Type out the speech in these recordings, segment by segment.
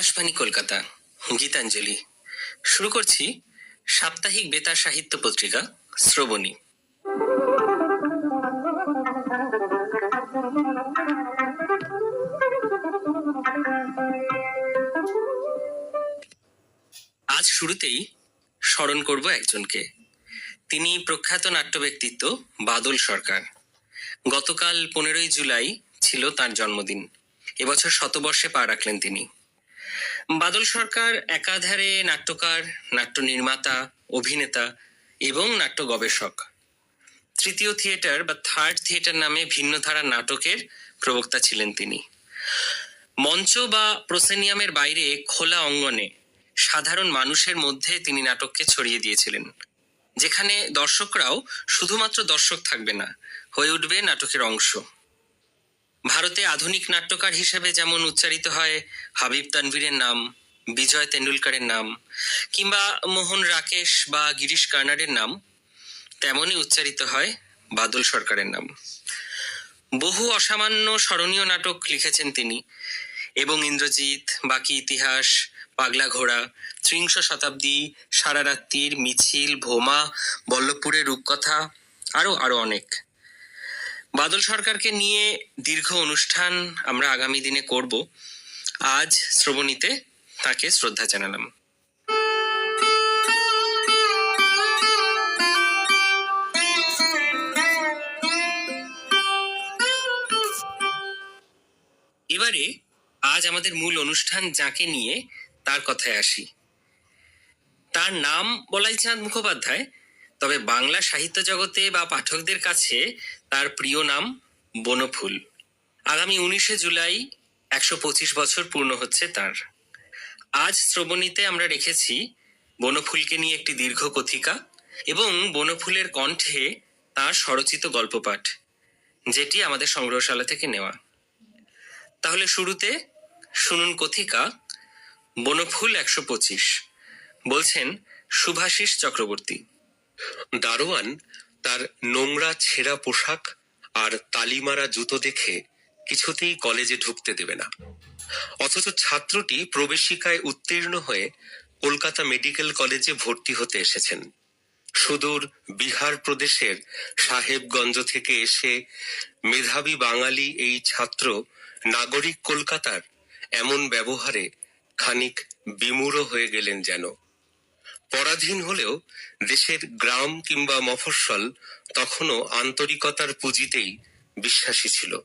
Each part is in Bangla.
আকাশবাণী কলকাতা। গীতাঞ্জলি। শুরু করছি সাপ্তাহিক বেতার সাহিত্য পত্রিকা, শ্রবণী। আজ শুরুতেই স্মরণ করব একজনকে। তিনি প্রখ্যাত নাট্য ব্যক্তিত্ব বাদল সরকার। গতকাল পনেরোই জুলাই ছিল তার জন্মদিন। এবছর শতবর্ষে পা রাখলেন তিনি। বাদল সরকার, একাধারে নাট্যকার, নাট্য নির্মাতা, অভিনেতা এবং নাট্য গবেষক। তৃতীয় থিয়েটার বা থার্ড থিয়েটার নামে ভিন্ন ধারার নাটকের প্রবক্তা ছিলেন তিনি। মঞ্চ বা প্রসেনিয়ামের বাইরে খোলা অঙ্গনে সাধারণ মানুষের মধ্যে তিনি নাটককে ছড়িয়ে দিয়েছিলেন, যেখানে দর্শকরাও শুধুমাত্র দর্শক থাকবে না, হয়ে উঠবে নাটকের অংশ। ভারতে আধুনিক নাট্যকার হিসেবে যেমন উচ্চারিত হয় হাবিব তানভীরের নাম, বিজয় তেন্ডুলকারের নাম, কিংবা মোহন রাকেশ বা গিরিশ কার্নাডের নাম, তেমনই উচ্চারিত হয় বাদল সরকারের নাম। বহু অসামান্য স্মরণীয় নাটক লিখেছেন তিনি, এবং ইন্দ্রজিৎ, বাকি ইতিহাস, পাগলা ঘোড়া, ত্রিংশ শতাব্দী সারা রাত্রির মিছিল, ভোমা, বল্লভপুরের রূপকথা আরও আরও অনেক। বাদল সরকারকে নিয়ে দীর্ঘ অনুষ্ঠান আমরা আগামী দিনে করব। আজ শ্রবণীতে তাকে শ্রদ্ধা জানালাম। এবারে আজ আমাদের মূল অনুষ্ঠান যাকে নিয়ে তার কথায় আসি। তার নাম বলাই চাঁদ মুখোপাধ্যায়। তবে বাংলা সাহিত্য জগতে বা পাঠকদের কাছে তার প্রিয় নাম বনফুল। আগামী উনিশে জুলাই একশো পঁচিশ বছর পূর্ণ হচ্ছে তার। আজ শ্রবণীতে আমরা রেখেছি বনফুলকে নিয়ে একটি দীর্ঘ কথিকা এবং বনফুলের কণ্ঠে তার স্বরচিত গল্পপাঠ, যেটি আমাদের সংগ্রহশালা থেকে নেওয়া। তাহলে শুরুতে শুনুন কথিকা বনফুল একশো পঁচিশ, বলছেন শুভাশিস চক্রবর্তী। দারোয়ান তার নোংরা ছেঁড়া পোশাক আর তালিমারা জুতো দেখে কিছুতেই কলেজে ঢুকতে দেবে না। অথচ ছাত্রটি প্রবেশিকায় উত্তীর্ণ হয়ে কলকাতা মেডিকেল কলেজে ভর্তি হতে এসেছেন। সুদূর বিহার প্রদেশের সাহেবগঞ্জ থেকে এসে মেধাবী বাঙালি এই ছাত্র নাগরিক কলকাতার এমন ব্যবহারে খানিক বিমূঢ় হয়ে গেলেন যেন। পরাধীন হলেও দেশের গ্রাম কিংবা মফস্বল তখনও আন্তরিকতার পুঁজিতেই বিশ্বাসী ছিল।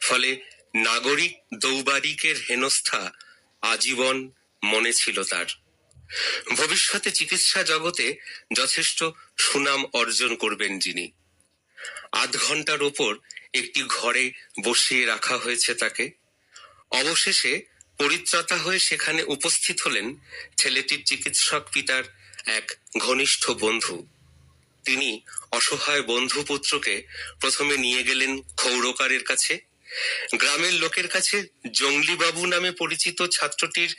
ফলে নাগরিক দৌবারিকের হেনস্থা আজীবন মনে ছিল তার। ভবিষ্যতে চিকিৎসা জগতে যথেষ্ট সুনাম অর্জন করবেন যিনি। আধ ঘণ্টার ওপর একটি ঘরে বসিয়ে রাখা হয়েছে তাকে। অবশেষে পরিত্রাতা হয়ে সেখানে উপস্থিত হলেন ছেলেটির চিকিৎসক পিতার এক ঘনিষ্ঠ বন্ধু। তিনি অসহায় বন্ধু পুত্রকে প্রথমে নিয়ে গেলেন ক্ষৌরকারের কাছে। গ্রামের লোকের কাছে জঙ্গলি বাবু নামে পরিচিত ছাত্রটির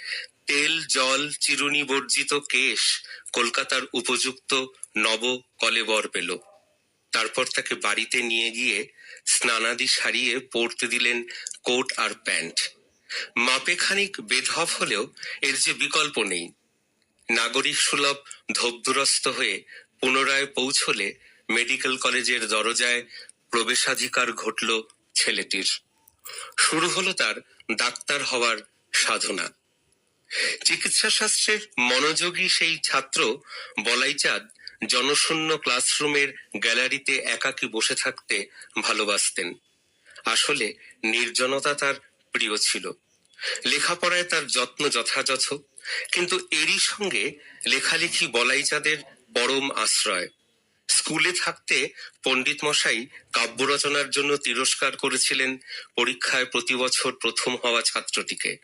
তেল, জল, চিরুনি বর্জিত কেশ কলকাতার উপযুক্ত নব কলেবর পেল। তারপর তাকে বাড়িতে নিয়ে গিয়ে স্নানাদি সারিয়ে পরতে দিলেন কোট আর প্যান্ট। মাপে খানিক হলেও এর যে বিকল্প নেই। নাগরিক সুলভ ধবদুরস্ত হয়ে পুনরায় পৌঁছলে মেডিকেল কলেজের দরজায় প্রবেশাধিকার ঘটল ছেলেটির। শুরু হলো তার ডাক্তার হওয়ার সাধনা। চিকিৎসা শাস্ত্রের মনোযোগী সেই ছাত্র বলাইচাঁদ জনশূন্য ক্লাসরুমের গ্যালারিতে একাকী বসে থাকতে ভালোবাসতেন। আসলে নির্জনতা তার প্রিয় ছিল। লেখাপড়ায় তার যত্ন যথাযথ, কিন্তু এরই সঙ্গে লেখালেখি বলাইচাঁদের পরম আশ্রয়। স্কুলে থাকতে পণ্ডিত মশাই কাব্য রচনার জন্য তিরস্কার করেছিলেন পরীক্ষায় প্রতি বছর প্রথম হওয়া ছাত্রটিকে।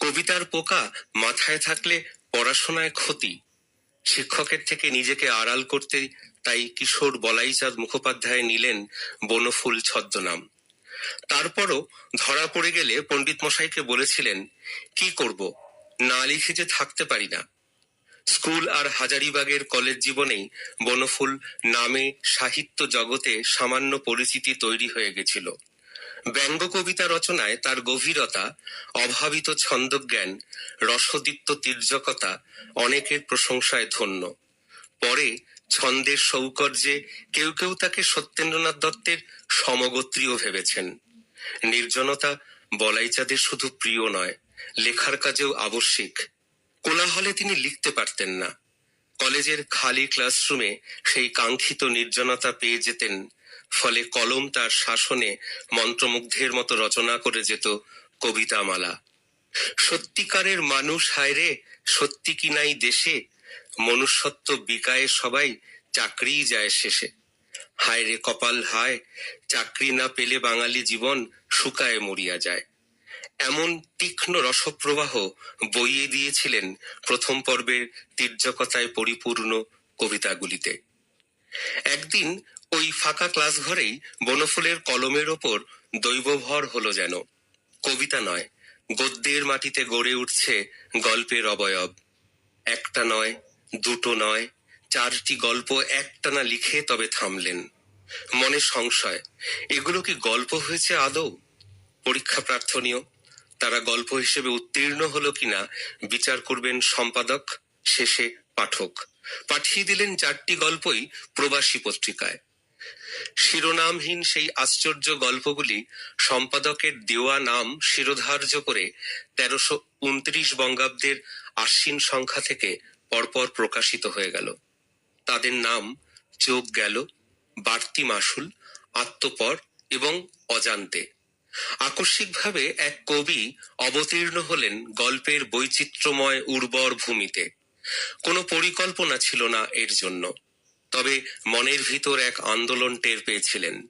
কবিতার পোকা মাথায় থাকলে পড়াশোনায় ক্ষতি। শিক্ষকের থেকে নিজেকে আড়াল করতে তাই কিশোর বলাইচাঁদ মুখোপাধ্যায় নিলেন বনফুল ছদ্মনাম। তারপরও ধরা পড়ে গেলে পণ্ডিত মশাইকে বলেছিলেন, কি করব? না লিখে যে থাকতে পারি না। স্কুল আর হাজারিবাগের কলেজ জীবনেই বনফুল নামে সাহিত্য জগতে সামান্য পরিচিতি তৈরি হয়ে গেছিল। ব্যঙ্গ কবিতা রচনায় তার গভীরতা, অভাবিত ছন্দজ্ঞান, রসদীপ্ত তির্যকতা অনেকের প্রশংসায় ধন্য। পরে ছন্দের সৌকর্যে কেউ কেউ তাকে সত্যেন্দ্রনাথ দত্তের সমগোত্রীও ভেবেছেন। নির্জনতা বলাইচাঁদের শুধু প্রিয় নয়, লেখার কাজেও আবশ্যিক। কোলাহলে তিনি লিখতে পারতেন না। কলেজের খালি ক্লাসরুমে সেই কাঙ্ক্ষিত নির্জনতা পেয়ে যেতেন, ফলে কলম তার শাসনে মন্ত্রমুগ্ধের মতো রচনা করে যেত কবিতামালা। সত্যিকারের মানুষ হায়রে, সত্যি কি নাই দেশে? মনুষ্যত্ব বিকায়ে সবাই চাকরিই যায় শেষে। হায় রে কপাল, হায়, চাকরি না পেলে বাঙালি জীবন শুকায় মরিয়া যায়। এমন তীক্ষ্ণ রসপ্রবাহ বইয়ে দিয়েছিলেন প্রথম পর্বের তীর্যকতায় পরিপূর্ণ কবিতাগুলিতে। একদিন ওই ফাঁকা ক্লাস ঘরেই বনফুলের কলমের ওপর দৈবভর হলো যেন। কবিতা নয়, গদ্যের মাটিতে গড়ে উঠছে গল্পের অবয়ব। একটা নয় দুটো নয়, চারটি গল্প একটানা লিখে তবে থামলেন। মনে সংশয়, এগুলো কি গল্প হয়েছে আদৌ? পরীক্ষা প্রার্থনীয়, তারা গল্প হিসেবে উত্তীর্ণ হলো কিনা বিচার করবেন সম্পাদক, শেষে পাঠক। পাঠিয়ে দিলেন চারটি গল্পই প্রবাসী পত্রিকায়। শিরোনামহীন সেই আশ্চর্য গল্পগুলি সম্পাদকের দেওয়া নাম শিরোধার্য করে তেরোশো উনত্রিশ বঙ্গাব্দের আশ্বিন সংখ্যা থেকে পরপর প্রকাশিত হয়ে গেল। তাদের নাম চোখ গেল, বাড়তি মাসুল, আত্মপর এবং অজান্তে। আকস্মিকভাবে এক কবি অবতীর্ণ হলেন গল্পের বৈচিত্র্যময় উর্বর ভূমিতে। কোনো পরিকল্পনা ছিল না এর জন্য। তবে মনের ভিতর এক আন্দোলন টের পেয়েছিলেন।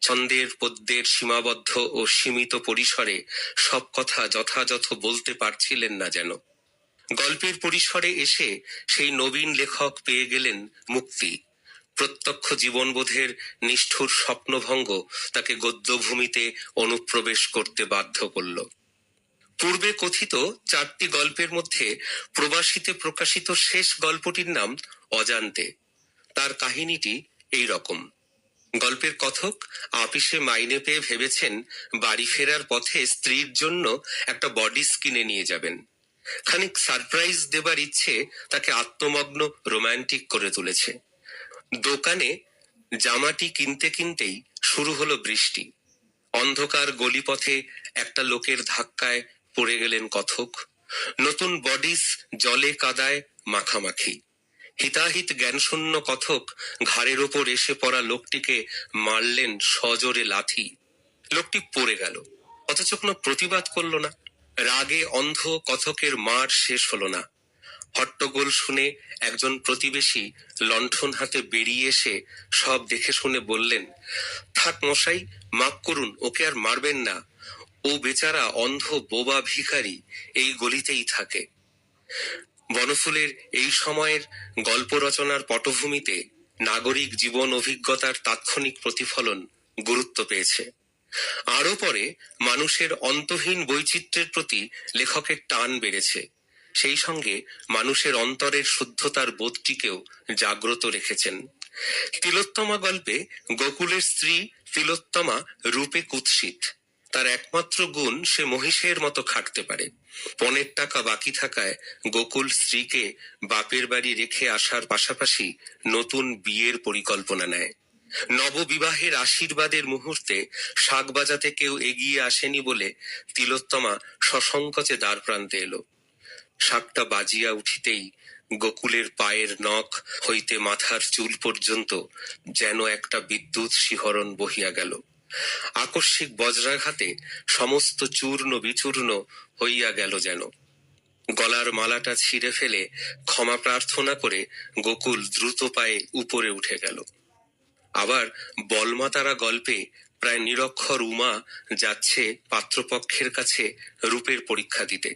ছন্দের, পদ্যের সীমাবদ্ধ ও সীমিত পরিসরে সব কথা যথাযথ বলতে পারছিলেন না যেন। গল্পের পরিসরে এসে সেই নবীন লেখক পেয়ে গেলেন মুক্তি। প্রত্যক্ষ জীবনবোধের নিষ্ঠুর স্বপ্নভঙ্গ তাকে গদ্যভূমিতে অনুপ্রবেশ করতে বাধ্য করল। পূর্বে কথিত চারটি গল্পের মধ্যে প্রবাসীতে প্রকাশিত শেষ গল্পটির নাম অজান্তে। তার কাহিনীটি এই রকম। গল্পের কথক আপিসে মাইনে পেয়ে ভেবেছেন বাড়ি ফেরার পথে স্ত্রীর জন্য একটা বডিস কিনে নিয়ে যাবেন। খানিক সারপ্রাইজ দেবার ইচ্ছে তাকে আত্মমগ্ন রোমান্টিক করে তুলেছে। দোকানে জামাটি কিনতে কিনতেই শুরু হলো বৃষ্টি। অন্ধকার গলিপথে একটা লোকের ধাক্কায় পড়ে গেলেন কথক। নতুন বডিস জলে কাদায় মাখামাখি। হিতাহিত জ্ঞানশূন্য কথক ঘাড়ের ওপর এসে পড়া লোকটিকে মারলেন সজোরে লাথি। লোকটি পড়ে গেল, অথচ কোনো প্রতিবাদ করল না। রাগে অন্ধ কথকের মার শেষ হল না। হট্টগোল শুনে একজন প্রতিবেশী লণ্ঠন হাতে বেরিয়ে এসে সব দেখে শুনে বললেন, থাক মশাই, মাফ করুন, ওকে আর মারবেন না। ও বেচারা অন্ধ বোবা ভিখারি, এই গলিতেই থাকে। বনফুলের এই সময়ের গল্প রচনার পটভূমিতে নাগরিক জীবন অভিজ্ঞতার তাৎক্ষণিক প্রতিফলন গুরুত্ব পেয়েছে। আরও পরে মানুষের অন্তহীন বৈচিত্র্যের প্রতি লেখকের টান বেড়েছে। সেই সঙ্গে মানুষের অন্তরের শুদ্ধতার বোধটিকেও জাগ্রত রেখেছেন। তিলোত্তমা গল্পে গোকুলের স্ত্রী তিলোত্তমা রূপে কুৎসিত। তার একমাত্র গুণ সে মহিষের মতো খাটতে পারে। পনেরো টাকা বাকি থাকায় গোকুল স্ত্রীকে বাপের বাড়ি রেখে আসার পাশাপাশি নতুন বিয়ের পরিকল্পনা নেয়। নববিবাহের আশীর্বাদের মুহূর্তে শাক বাজাতে কেউ এগিয়ে আসেনি বলে তিলোত্তমা সসংকোচে দ্বার প্রান্তে এলো। শাকটা বাজিয়া উঠিতেই গোকুলের পায়ের নখ হইতে মাথার চুল পর্যন্ত যেন একটা বিদ্যুৎ শিহরণ বহিয়া গেল। আকস্মিক বজ্রাঘাতে সমস্ত চূর্ণ বিচূর্ণ হইয়া গেল যেন। গলার মালাটা ছিঁড়ে ফেলে ক্ষমা প্রার্থনা করে গোকুল দ্রুত পায়ে উপরে উঠে গেল। আবার বলমাতারা গল্পে প্রায় নিরক্ষর উমা যাচ্ছে পাত্রপক্ষের কাছে রূপের পরীক্ষা দিতে।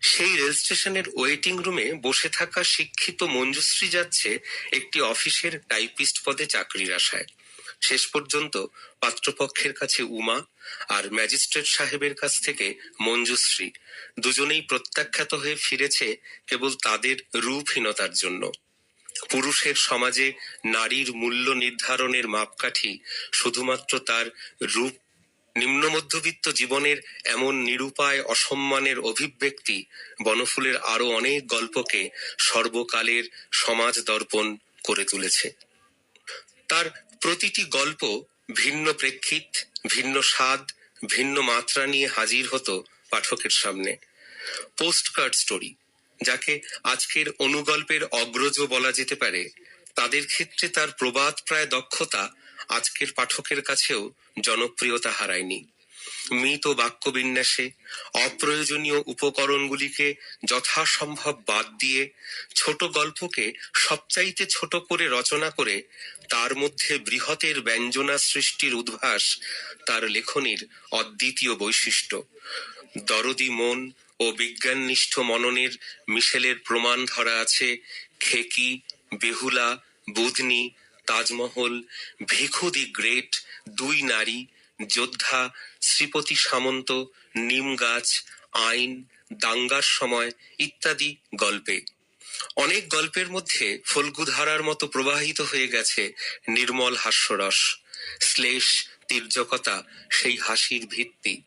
সেই রেল স্টেশনের ওয়েটিং রুমে বসে থাকা শিক্ষিত মঞ্জুশ্রী যাচ্ছে একটি অফিসের টাইপিস্ট পদে চাকরির আশায়। শেষ পর্যন্ত পাত্রপক্ষের কাছে উমা আর ম্যাজিস্ট্রেট সাহেবের কাছ থেকে মঞ্জুশ্রী দুজনেই প্রত্যাখ্যাত হয়ে ফিরেছে কেবল তাদের রূপহীনতার জন্য। পুরুষের সমাজে নারীর মূল্য নির্ধারণের মাপকাঠি শুধুমাত্র তার রূপ নিম্ন মধ্যবিত্ত জীবনের এমন নিরুপায় অসম্মানের অভিব্যক্তি বনফুলের আরও অনেক গল্পকে সর্বকালের সমাজ দর্পণ করে তুলেছে। তার প্রতিটি গল্প ভিন্ন প্রেক্ষিত, ভিন্ন স্বাদ, ভিন্ন মাত্রা নিয়ে হাজির হতো পাঠকের সামনে। পোস্ট কার্ড স্টোরি যাকে আজকের অনুগল্পের অগ্রজ বলা যেতে পারে, তাদের ক্ষেত্রে তার প্রবাদ প্রায় দক্ষতা আজকের পাঠকের কাছেও জনপ্রিয়তা হারায়নি। মিত বাক্যবিন্যাসে অপ্রয়োজনীয় উপকরণগুলিকে যথাসম্ভব বাদ দিয়ে ছোট গল্পকে সবচাইতে ছোট করে রচনা করে তার মধ্যে বৃহতের ব্যঞ্জনা সৃষ্টির উদ্ভাস তার লেখনীর অদ্বিতীয় বৈশিষ্ট্য। দরদি মন ও বিজ্ঞাননিষ্ঠ মননের মিশেলের প্রমাণ ধরা আছে খেকি, বেহুলা, বুধনি, তাজমহল, ভিখু দি গ্রেট, দুই নারী, যোদ্ধা, শ্রীপতি সামন্ত, নিম গাছ, আইন, দাঙ্গার সময় ইত্যাদি গল্পে। অনেক গল্পের মধ্যে ফল্গুধারার মতো প্রবাহিত হয়ে গেছে নির্মল হাস্যরস, শ্লেষ, তীর্যকতা, সেই হাসির ভিত্তি।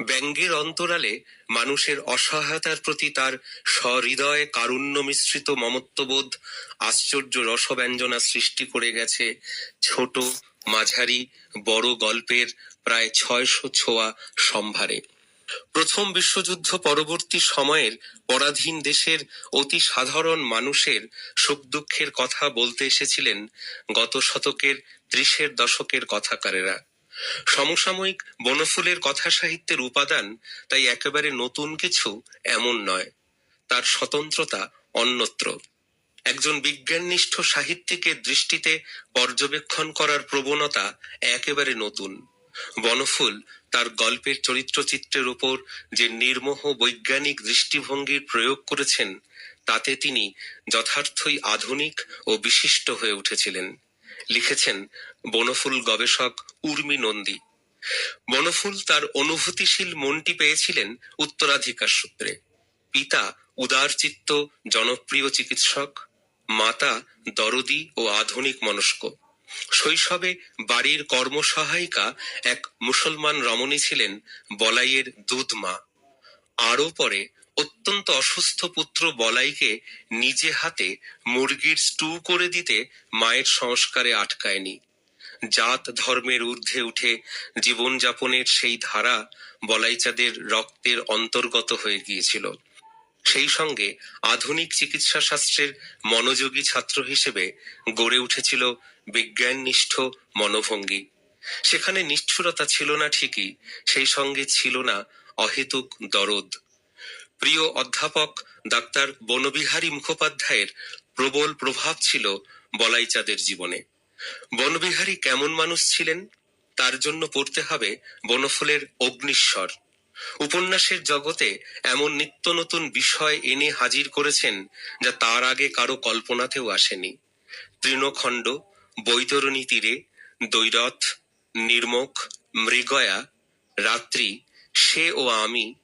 ব্যঙ্গের অন্তরালে মানুষের অসহায়তার প্রতি তার সহৃদয় কারুণ্য মিশ্রিত মমত্ববোধ আশ্চর্য রসব্যঞ্জনা সৃষ্টি করে গেছে ছোট, মাঝারি, বড় গল্পের প্রায় ছয়শো ছোয়া সম্ভারে। প্রথম বিশ্বযুদ্ধ পরবর্তী সময়ের পরাধীন দেশের অতি সাধারণ মানুষের সুখ দুঃখের কথা বলতে এসেছিলেন গত শতকের ত্রিশের দশকের কথাকারেরা। সমসাময়িক বনফুলের কথা সাহিত্যের উপাদান, তাই একেবারে নতুন কিছু এমন নয়। তার স্বতন্ত্রতা অন্যত্র। একজন বিজ্ঞাননিষ্ঠ সাহিত্যিকের দৃষ্টিতে পর্যবেক্ষণ করার প্রবণতা একেবারে নতুন। বনফুল তার গল্পের চরিত্রচিত্রের উপর যে নির্মোহ বৈজ্ঞানিক দৃষ্টিভঙ্গির প্রয়োগ করেছেন, তাতে তিনি যথার্থই আধুনিক ও বিশিষ্ট হয়ে উঠেছিলেন। লিখেছেন বনফুল গবেষক উর্মি নন্দী। বনফুল তার অনুভূতিশীল মনটি পেয়েছিলেন উত্তরাধিকার সূত্রে। পিতা উদারচিত্ত, জনপ্রিয় চিকিৎসক, মাতা দরদি ও আধুনিক মনস্ক। শৈশবে বাড়ির কর্মসহায়িকা এক মুসলমান রমণী ছিলেন বলাইয়ের দুধ মা। আরও পরে অত্যন্ত অসুস্থ পুত্র বলাইকে নিজে হাতে মুরগির স্টু করে দিতে মায়ের সংস্কারে আটকায়নি। জাত ধর্মের ঊর্ধ্বে উঠে জীবনযাপনের সেই ধারা বলাইচাঁদের রক্তের অন্তর্গত হয়ে গিয়েছিল। সেই সঙ্গে আধুনিক চিকিৎসা শাস্ত্রের মনোযোগী ছাত্র হিসেবে গড়ে উঠেছিল বিজ্ঞাননিষ্ঠ মনোভঙ্গি। সেখানে নিষ্ঠুরতা ছিল না ঠিকই, সেই সঙ্গে ছিল না অহেতুক দরদ। প্রিয় অধ্যাপক ডাক্তার বনবিহারী মুখোপাধ্যায়ের প্রবল প্রভাব ছিল বলাইচাঁদের জীবনে। বনবিহারী কেমন মানুষ ছিলেন? তার জন্য পড়তে হবে বনফুলের অগ্নিস্বর। উপন্যাসের জগতে এমন নিত্য নতুন বিষয় এনে হাজির করেছেন যা তার আগে কারও কল্পনাতেও আসেনি। তৃণখণ্ড, বৈতরণী তীরে, দৈরথ, নির্মক, মৃগয়া, রাত্রি, সে ও আমি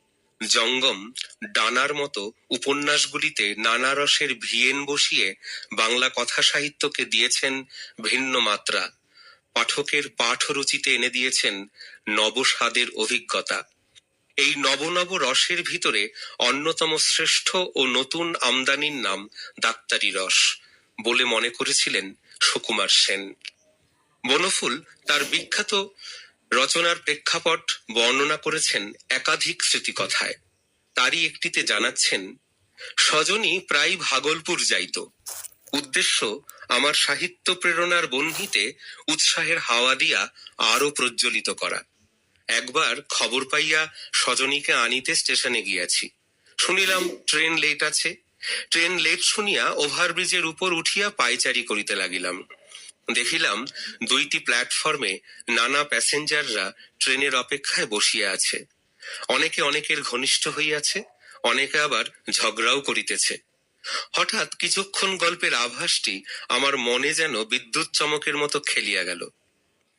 জঙ্গম ডানার মতো উপন্যাসগুলিতে নানা রসের ভিয়েন বসিয়ে বাংলা কথা সাহিত্যকে দিয়েছেন ভিন্ন মাত্রা। পাঠকের পাঠরুচিতে এনে দিয়েছেন নবস্বাদের অভিজ্ঞতা। এই নবনব রসের ভিতরে অন্যতম শ্রেষ্ঠ ও নতুন আমদানির নাম ডাক্তারি রস বলে মনে করেছিলেন সুকুমার সেন। বনফুল তার বিখ্যাত রচনার প্রেক্ষাপট বর্ণনা করেছেন একাধিক স্মৃতিকথায়। তারই একটিতে জানাচ্ছেন স্বজনই প্রায় ভাগলপুর যাইত। উদ্দেশ্য, আমার সাহিত্য প্রেরণার বন্ধিতে উৎসাহের হাওয়া দিয়া আরও প্রজ্বলিত করা। একবার খবর পাইয়া সজনীকে আনিতে স্টেশনে গিয়াছি। শুনিলাম, ট্রেন লেট আছে। ট্রেন লেট শুনিয়া ওভারব্রিজের উপর উঠিয়া পায়চারি করিতে লাগিলাম। দেখিলাম দুইটি প্ল্যাটফর্মে নানা প্যাসেঞ্জাররা ট্রেনের অপেক্ষায় বসিয়া আছে। অনেকে অনেকের ঘনিষ্ঠ হইয়াছে, অনেকে আবার ঝগড়াও করিতেছে। হঠাৎ কিছুক্ষণ গল্পের আভাসটি আমার মনে যেন বিদ্যুৎ চমকের মতো খেলিয়া গেল।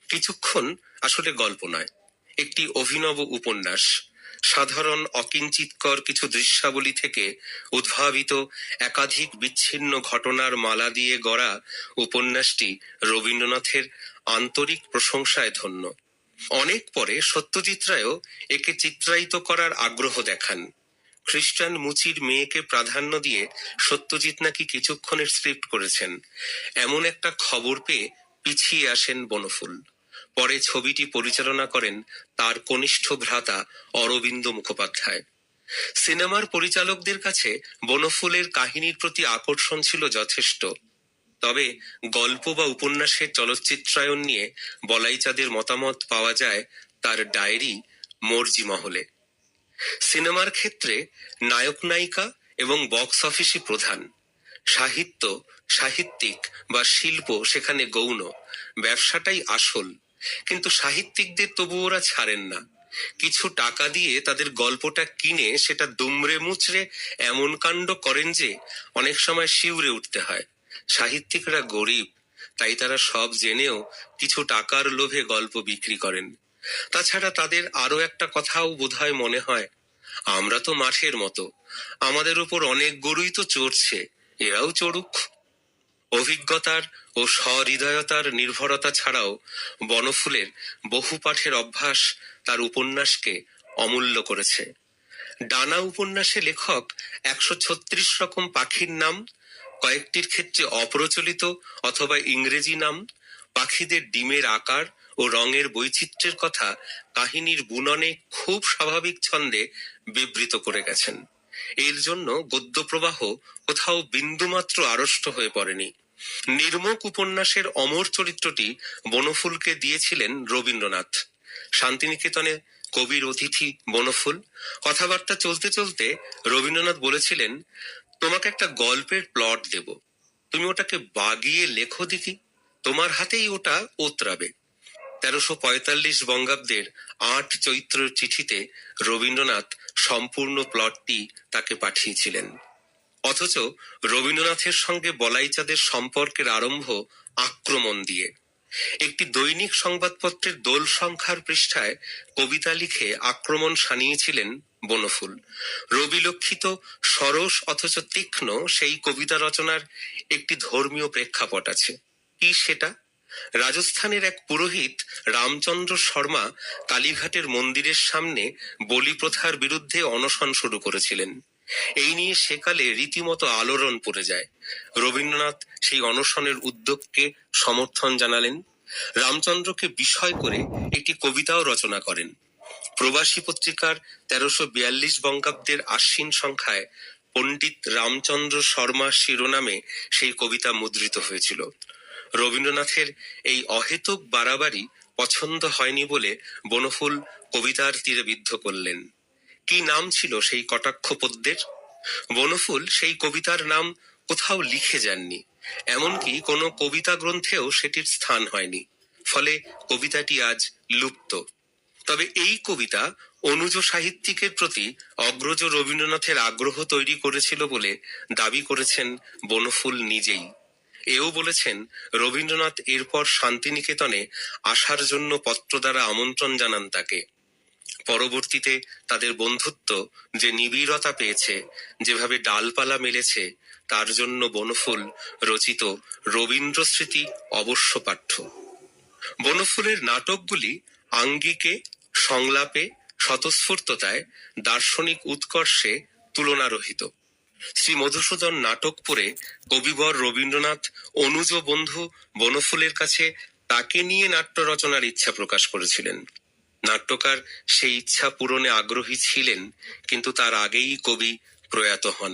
কিছুক্ষণ আসলে গল্প নয়, একটি অভিনব উপন্যাস। সাধারণ অকিঞ্চিতকর কিছু দৃশ্যাবলী থেকে উদ্ভাবিত একাধিক বিচ্ছিন্ন ঘটনার মালা দিয়ে গড়া উপন্যাসটি রবীন্দ্রনাথের আন্তরিক প্রশংসায় ধন্য। অনেক পরে সত্যজিৎ রায়ও একে চিত্রায়িত করার আগ্রহ দেখান। খ্রিস্টান মুচির মেয়েকে প্রাধান্য দিয়ে সত্যজিৎ নাকি কিছুক্ষণের স্ক্রিপ্ট করেছেন। এমন একটা খবর পেয়ে পিছিয়ে আসেন বনফুল। পরে ছবিটি পরিচালনা করেন তার কনিষ্ঠ ভ্রাতা অরবিন্দ মুখোপাধ্যায়। সিনেমার পরিচালকদের কাছে বনফুলের কাহিনীর প্রতি আকর্ষণ ছিল যথেষ্ট। তবে গল্প বা উপন্যাসের চলচ্চিত্রায়ন নিয়ে বলাইচাঁদের মতামত পাওয়া যায় তার ডায়েরি মর্জি মহলে। সিনেমার ক্ষেত্রে নায়ক নায়িকা এবং বক্স অফিসই প্রধান। সাহিত্য, সাহিত্যিক বা শিল্প সেখানে গৌণ, ব্যবসাটাই আসল। কিন্তু সাহিত্যিকদের তবু ওরা ছাড়েন না। কিছু টাকা দিয়ে তাদের গল্পটা কিনে সেটা দুমড়ে মুচড়ে এমন কাণ্ড করেন যে অনেক সময় শিউরে উঠতে হয়। সাহিত্যিকরা গরিব, তাই তারা সব জেনেও কিছু টাকার লোভে গল্প বিক্রি করেন। তাছাড়া তাদের আরও একটা কথাও বোধহয় মনে হয়, আমরা তো মাঠের মতো, আমাদের উপর অনেক গরুই তো চড়ছে, এরাও চড়ুক। অভিজ্ঞতার ও সহৃদয়তার নির্ভরতা ছাড়াও বনফুলের বহু পাঠের অভ্যাস তার উপন্যাসকে অমূল্য করেছে। ডানা উপন্যাসে লেখক একশো ছত্রিশ রকম পাখির নাম, কয়েকটির ক্ষেত্রে অপ্রচলিত অথবা ইংরেজি নাম, পাখিদের ডিমের আকার ও রঙের বৈচিত্র্যের কথা কাহিনীর বুননে খুব স্বাভাবিক ছন্দে বিবৃত করে গেছেন। এর জন্য গদ্য প্রবাহ কোথাও বিন্দুমাত্র আড়ষ্ট হয়ে পড়েনি। নির্মক উপন্যাসের অমর চরিত্রটি বনফুলকে দিয়েছিলেন রবীন্দ্রনাথ। শান্তিনিকেতনে কবির অতিথি বনফুল। কথাবার্তা চলতে চলতে রবীন্দ্রনাথ বলেছিলেন, তোমাকে একটা গল্পের প্লট দেব। তুমি ওটাকে বাগিয়ে লেখো দেখি। তোমার হাতেই ওটা ওতরাবে। তেরোশো পঁয়তাল্লিশ বঙ্গাব্দের আট চৈত্রের চিঠিতে রবীন্দ্রনাথ সম্পূর্ণ প্লটটি তাকে পাঠিয়েছিলেন। অথচ রবীন্দ্রনাথের সঙ্গে বলাইচাঁদের সম্পর্কের আরম্ভ আক্রমণ দিয়ে। একটি দৈনিক সংবাদপত্রের দোল সংখ্যার পৃষ্ঠায় কবিতা লিখে আক্রমণ সানিয়েছিলেন বনফুল। রবিলক্ষিত সরস অথচ তীক্ষ্ণ সেই কবিতা রচনার একটি ধর্মীয় প্রেক্ষাপট আছে। কি সেটা? রাজস্থানের এক পুরোহিত রামচন্দ্র শর্মা কালীঘাটের মন্দিরের সামনে বলি প্রথার বিরুদ্ধে অনশন শুরু করেছিলেন। এই নিয়ে সেকালে রীতিমতো আলোড়ন পড়ে যায়। রবীন্দ্রনাথ সেই অনশনের উদ্যোগকে সমর্থন জানালেন। রামচন্দ্রকে বিষয় করে একটি কবিতাও রচনা করেন। প্রবাসী পত্রিকার তেরোশো বিয়াল্লিশ বঙ্গাব্দের আশ্বিন সংখ্যায় পণ্ডিত রামচন্দ্র শর্মা শিরোনামে সেই কবিতা মুদ্রিত হয়েছিল। রবীন্দ্রনাথের এই অহেতুক বাড়াবাড়ি পছন্দ হয়নি বলে বনফুল কবিতার তীরে বিদ্ধ করলেন। কি নাম ছিল সেই কটাক্ষ পদ্যের বনফুল সেই কবিতার নাম কোথাও লিখে যাননি, এমনকি কোনো কবিতা গ্রন্থেও সেটির স্থান হয়নি, ফলে কবিতাটি আজ লুপ্ত। তবে এই কবিতা অনুজ সাহিত্যিকের প্রতি অগ্রজ রবীন্দ্রনাথের আগ্রহ তৈরি করেছিল বলে দাবি করেছেন বনফুল নিজেই। এও বলেছেন, রবীন্দ্রনাথ এরপর শান্তিনিকেতনে আসার জন্য পত্র দ্বারা আমন্ত্রণ জানান তাকে। পরবর্তীতে তাদের বন্ধুত্ব যে নিবিড়তা পেয়েছে, যেভাবে ডালপালা মেলেছে, তার জন্য বনফুল রচিত রবীন্দ্র স্মৃতি অবশ্য পাঠ্য। বনফুলের নাটকগুলি আঙ্গিকে, সংলাপে, স্বতঃস্ফূর্ততায়, দার্শনিক উৎকর্ষে তুলনারহিত। শ্রী মধুসূদন নাটক পড়ে কবিবর রবীন্দ্রনাথ অনুজ বন্ধু বনফুলের কাছে তাকে নিয়ে নাট্য রচনার ইচ্ছা প্রকাশ করেছিলেন। নাট্যকার সেই ইচ্ছা পূরণে আগ্রহী ছিলেন, কিন্তু তার আগেই কবি প্রয়াত হন।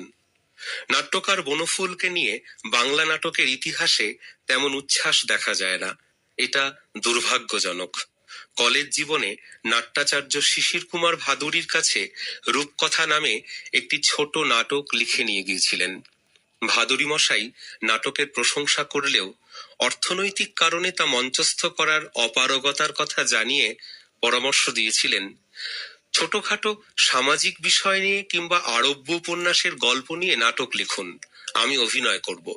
নাট্যকার বনফুলকে নিয়ে বাংলা নাটকের ইতিহাসে তেমন উচ্ছ্বাস দেখা যায় না। এটা দুর্ভাগ্যজনক। কলেজ জীবনে নাট্যাচার্য শিশির কুমার ভাদুরীর কাছে রূপকথা নামে একটি ছোট নাটক লিখে নিয়ে গিয়েছিলেন। ভাদুরী মশাই নাটকের প্রশংসা করলেও অর্থনৈতিক কারণে তা মঞ্চস্থ করার অপারগতার কথা জানিয়ে পরামর্শ দিয়েছিলেন, ছোটখাটো সামাজিক বিষয় নিয়ে কিংবা আরব্য উপন্যাসের গল্প নিয়ে নাটক লিখুন, আমি অভিনয় করব।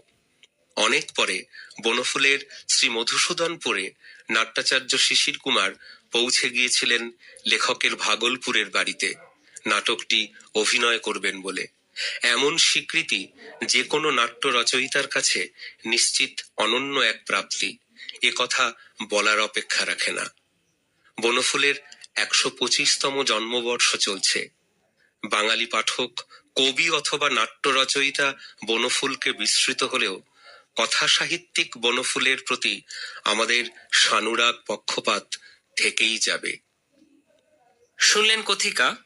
অনেক পরে বনফুলের শ্রী মধুসূদনপুরে নাট্যাচার্য শিশির কুমার পৌঁছে গিয়েছিলেন লেখকের ভাগলপুরের বাড়িতে। নাটকটি অভিনয় করবেন বলে। এমন স্বীকৃতি যে কোনো নাট্য রচয়িতার কাছে নিশ্চিত অনন্য এক প্রাপ্তি, এ কথা বলার অপেক্ষা রাখে না। বনফুলের একশো পঁচিশতম জন্মবর্ষ চলছে। বাঙালি পাঠক, কবি অথবা নাট্য রচয়িতা বনফুলকে বিস্মৃত হলেও কথা সাহিত্যিক বনফুলের প্রতি আমাদের সানুরাগ পক্ষপাত থেকেই যাবে। শুনলেন কথিকা,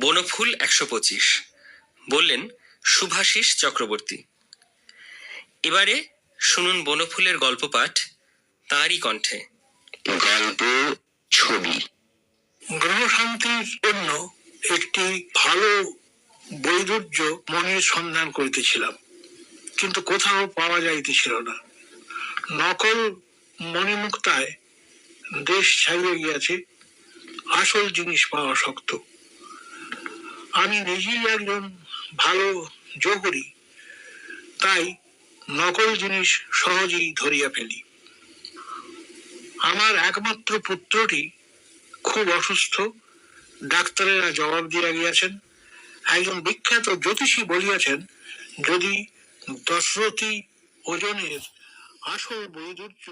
বনফুল একশো পঁচিশ। বললেন সুভাষিস চক্রবর্তী, এবারে শুনুন বনফুলের গল্প পাঠ তাঁরই কণ্ঠে। গল্প ছবি। গ্রহ শান্তির জন্য একটি ভালো বৈদুর্য মনের সন্ধান করিতেছিলাম, কিন্তু কোথাও পাওয়া যাইতেছিল না। নকল মণিমুক্তায় দেশ ছাড়িয়ে গিয়াছে, আসল জিনিস পাওয়া শক্ত। আমি নিজেই একজন ভালো যোগরি তাই নকল জিনিস সহজেই ধরিয়া ফেলি। আমার একমাত্র পুত্রটি খুব অসুস্থ। ডাক্তারেরা জবাব দিয়া গিয়াছেন একজন বিখ্যাত জ্যোতিষী বলিয়াছেন, যদি দশরথী ওজনের আসল বৈদুর্য